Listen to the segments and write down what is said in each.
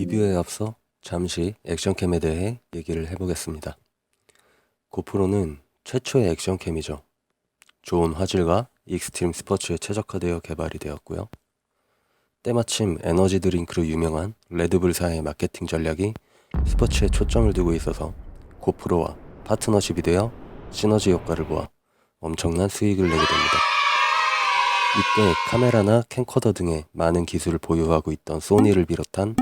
리뷰에 앞서 잠시 액션캠에 대해 얘기를 해보겠습니다. 고프로는 최초의 액션캠이죠. 좋은 화질과 익스트림 스포츠에 최적화되어 개발이 되었고요. 때마침 에너지 드링크로 유명한 레드불사의 마케팅 전략이 스포츠에 초점을 두고 있어서 고프로와 파트너십이 되어 시너지 효과를 보아 엄청난 수익을 내게 됩니다. 이때 카메라나 캠코더 등의 많은 기술을 보유하고 있던 소니를 비롯한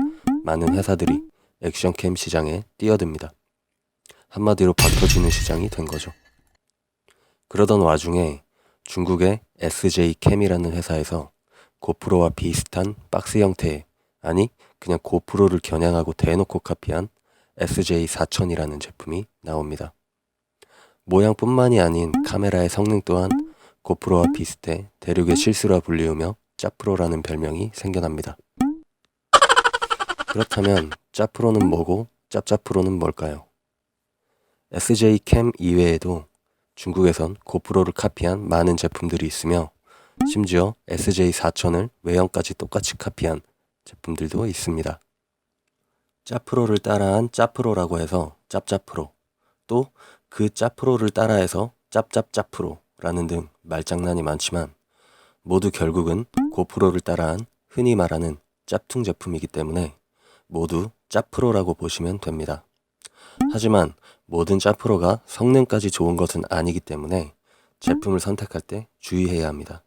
많은 회사들이 액션캠 시장에 뛰어듭니다. 한마디로 박터지는 시장이 된 거죠. 그러던 와중에 중국의 SJ캠이라는 회사에서 고프로와 비슷한 박스 형태의 아니 그냥 고프로를 겨냥하고 대놓고 카피한 SJ4000이라는 제품이 나옵니다. 모양뿐만이 아닌 카메라의 성능 또한 고프로와 비슷해 대륙의 실수라 불리우며 짜프로라는 별명이 생겨납니다. 그렇다면 짜프로는 뭐고 짭짜프로는 뭘까요? SJ 캠 이외에도 중국에선 고프로를 카피한 많은 제품들이 있으며 심지어 SJ4000을 외형까지 똑같이 카피한 제품들도 있습니다. 짜프로를 따라한 짜프로라고 해서 짭짜프로 또 그 짜프로를 따라해서 짭짭짜프로라는 등 말장난이 많지만 모두 결국은 고프로를 따라한 흔히 말하는 짭퉁 제품이기 때문에 모두 짭프로라고 보시면 됩니다. 하지만 모든 짭프로가 성능까지 좋은 것은 아니기 때문에 제품을 선택할 때 주의해야 합니다.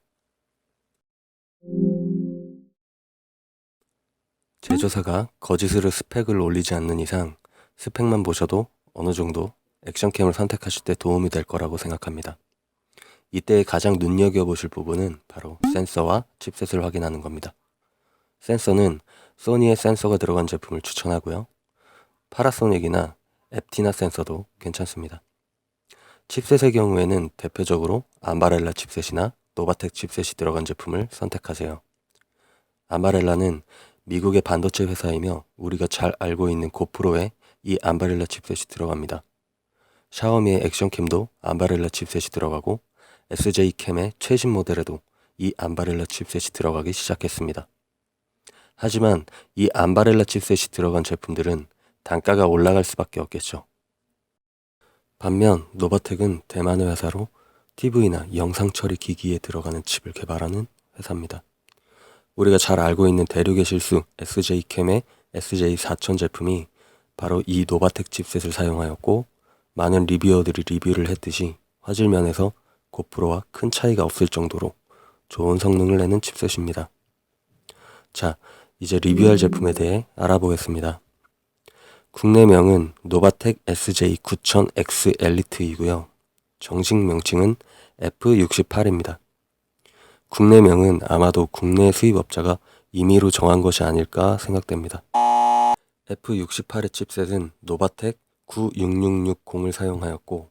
제조사가 거짓으로 스펙을 올리지 않는 이상 스펙만 보셔도 어느 정도 액션캠을 선택하실 때 도움이 될 거라고 생각합니다. 이때 가장 눈여겨보실 부분은 바로 센서와 칩셋을 확인하는 겁니다. 센서는 소니의 센서가 들어간 제품을 추천하고요. 파라소닉이나 앱티나 센서도 괜찮습니다. 칩셋의 경우에는 대표적으로 암바렐라 칩셋이나 노바텍 칩셋이 들어간 제품을 선택하세요. 암바렐라는 미국의 반도체 회사이며 우리가 잘 알고 있는 고프로에 이 암바렐라 칩셋이 들어갑니다. 샤오미의 액션캠도 암바렐라 칩셋이 들어가고 SJ캠의 최신 모델에도 이 암바렐라 칩셋이 들어가기 시작했습니다. 하지만 이 암바렐라 칩셋이 들어간 제품들은 단가가 올라갈 수밖에 없겠죠. 반면 노바텍은 대만의 회사로 TV나 영상 처리 기기에 들어가는 칩을 개발하는 회사입니다. 우리가 잘 알고 있는 대륙의 실수 SJ캠의 SJ4000 제품이 바로 이 노바텍 칩셋을 사용하였고 많은 리뷰어들이 리뷰를 했듯이 화질 면에서 고프로와 큰 차이가 없을 정도로 좋은 성능을 내는 칩셋입니다. 자, 이제 리뷰할 제품에 대해 알아보겠습니다. 국내명은 노바텍 SJ9000X 엘리트이고요. 정식 명칭은 F68입니다. 국내명은 아마도 국내 수입업자가 임의로 정한 것이 아닐까 생각됩니다. F68의 칩셋은 노바텍 96660을 사용하였고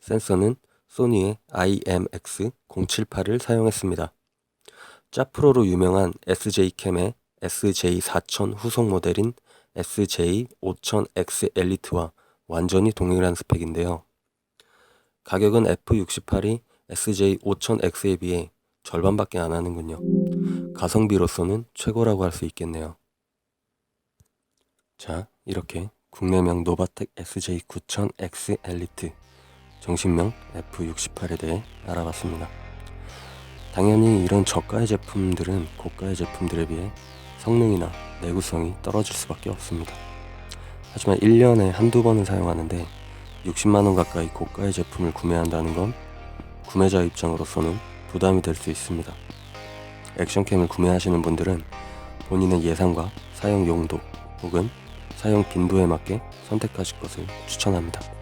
센서는 소니의 IMX078을 사용했습니다. 짜프로로 유명한 SJ캠의 SJ4000 후속 모델인 SJ5000X 엘리트와 완전히 동일한 스펙인데요. 가격은 F68이 SJ5000X에 비해 절반밖에 안 하는군요. 가성비로서는 최고라고 할 수 있겠네요. 자, 이렇게 국내명 노바텍 SJ9000X 엘리트 정신명 F68에 대해 알아봤습니다. 당연히 이런 저가의 제품들은 고가의 제품들에 비해 성능이나 내구성이 떨어질 수밖에 없습니다. 하지만 1년에 한두 번을 사용하는데 60만원 가까이 고가의 제품을 구매한다는 건 구매자 입장으로서는 부담이 될 수 있습니다. 액션캠을 구매하시는 분들은 본인의 예산과 사용 용도 혹은 사용 빈도에 맞게 선택하실 것을 추천합니다.